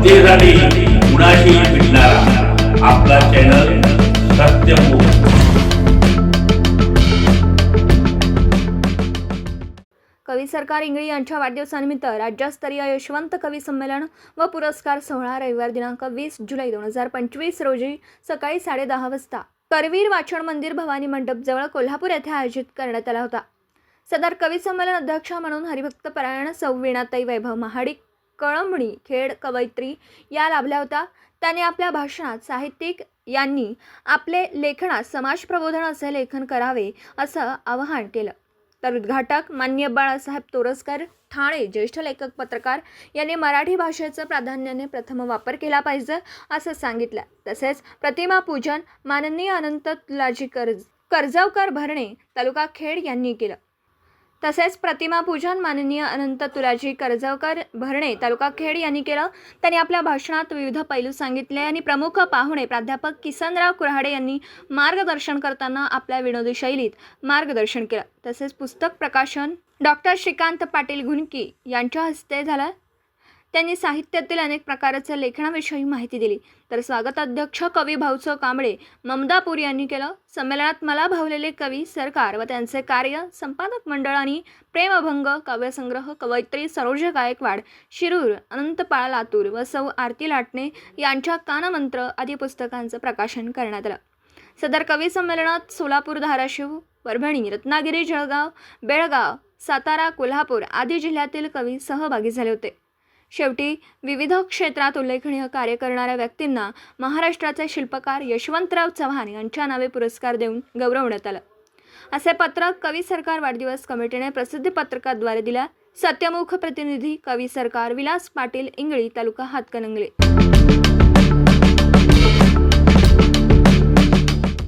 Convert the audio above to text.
सत्तेसाठी कुणाशी भेटणारा आपला चॅनल सत्यमुख कवी सरकार इंगळी यांच्या वाढदिवसानिमित्त राज्यस्तरीय यशवंत कवी संमेलन व पुरस्कार सोहळा रविवार दिनांक वीस जुलै दोन हजार पंचवीस रोजी सकाळी साडेदहा वाजता करवीर वाचन मंदिर भवानी मंडप जवळ कोल्हापूर येथे आयोजित करण्यात आला होता. सदर कवी संमेलन अध्यक्ष म्हणून हरिभक्त परायण सौ वीणाताई वैभव महाडिक कळंबणी खेड कवयित्री या लाभल्या होत्या. त्याने आपल्या भाषणात साहित्यिक यांनी आपले लेखनात समाज प्रबोधन असे लेखन करावे असं आवाहन केलं. तर उद्घाटक मान्य बाळासाहेब तोरसकर ठाणे ज्येष्ठ लेखक पत्रकार यांनी मराठी भाषेचं प्राधान्याने प्रथम वापर केला पाहिजे असं सांगितलं. तसेच प्रतिमा पूजन माननीय अनंत तुलाजी कर्ज कर्जावकर भरणे तालुका खेड यांनी केलं. तसेच प्रतिमा पूजन माननीय अनंत तुलाजी कर्जवकर भरणे तालुका खेड यांनी केलं. त्यांनी आपल्या भाषणात विविध पैलू सांगितले आणि प्रमुख पाहुणे प्राध्यापक किसनराव कुऱ्हाडे यांनी मार्गदर्शन करताना आपल्या विनोदी शैलीत मार्गदर्शन केलं. तसेच पुस्तक प्रकाशन डॉक्टर श्रीकांत पाटील घुनकी यांच्या हस्ते झालं. त्यांनी साहित्यातील अनेक प्रकारच्या लेखनाविषयी माहिती दिली. तर स्वागताध्यक्ष कवी भाऊचं कांबळे ममदापूर यांनी केलं. संमेलनात मला भावलेले कवी सरकार व त्यांचे कार्य संपादक मंडळ आणि प्रेमभंग काव्यसंग्रह कवयित्री सरोज गायकवाड शिरूर अनंतपाळ लातूर व सौ आरती लाटणे यांच्या कानमंत्र आदी पुस्तकांचं प्रकाशन करण्यात आलं. सदर कवी संमेलनात सोलापूर धाराशिव परभणी रत्नागिरी जळगाव बेळगाव सातारा कोल्हापूर आदी जिल्ह्यातील कवी सहभागी झाले होते. शेवटी विविध क्षेत्रात उल्लेखनीय कार्य करणाऱ्या व्यक्तींना महाराष्ट्राचे शिल्पकार यशवंतराव चव्हाण यांच्या नावे पुरस्कार देऊन गौरवण्यात आलं. असे पत्रक कवी सरकार वाढदिवस कमिटीने प्रसिद्धी पत्रकाद्वारे दिल्या. सत्यमुख प्रतिनिधी कवी सरकार विलास पाटील इंगळी तालुका हातकणंगले.